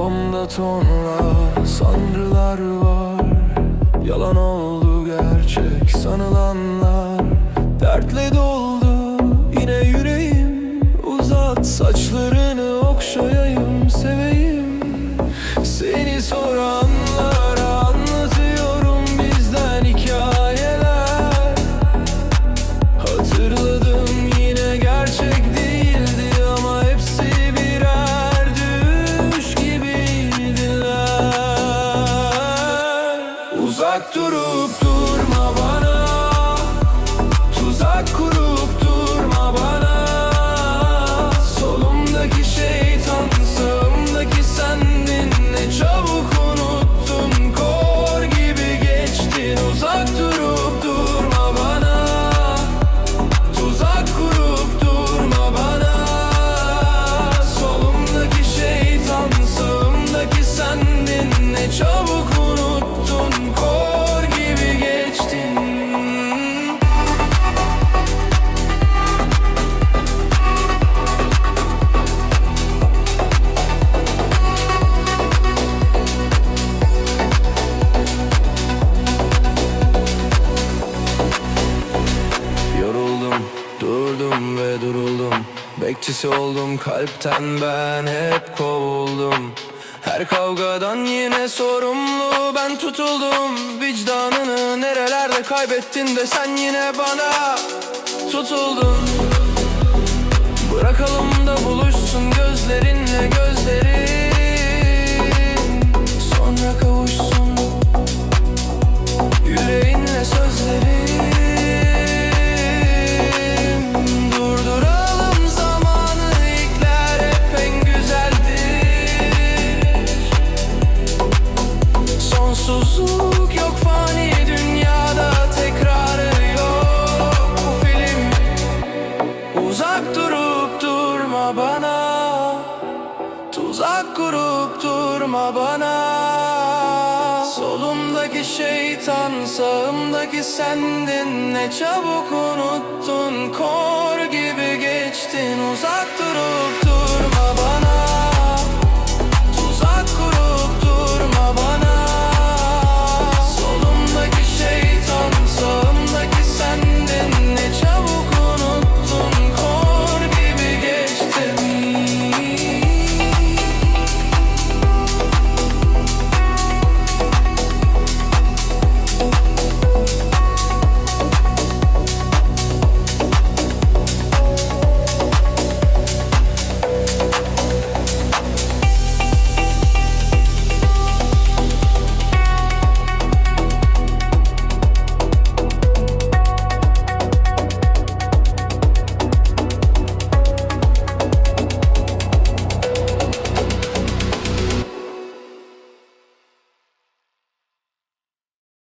Kafamda tonla sanrılar var. Yalan oldu gerçek sanılanlar. Dertle doldu Uzak durup ve duruldum. Bekçisi oldum kalpten ben hep kovuldum. Her kavgadan yine sorumlu ben tutuldum. Vicdanını nerelerde kaybettin de sen yine bana tutuldun. Bırakalım da buluşsun gözlerinle gözlerin Tuzak kurup durma bana. Solumdaki şeytan sağımdaki sendin. Ne çabuk unuttun kor gibi geçtin. Uzak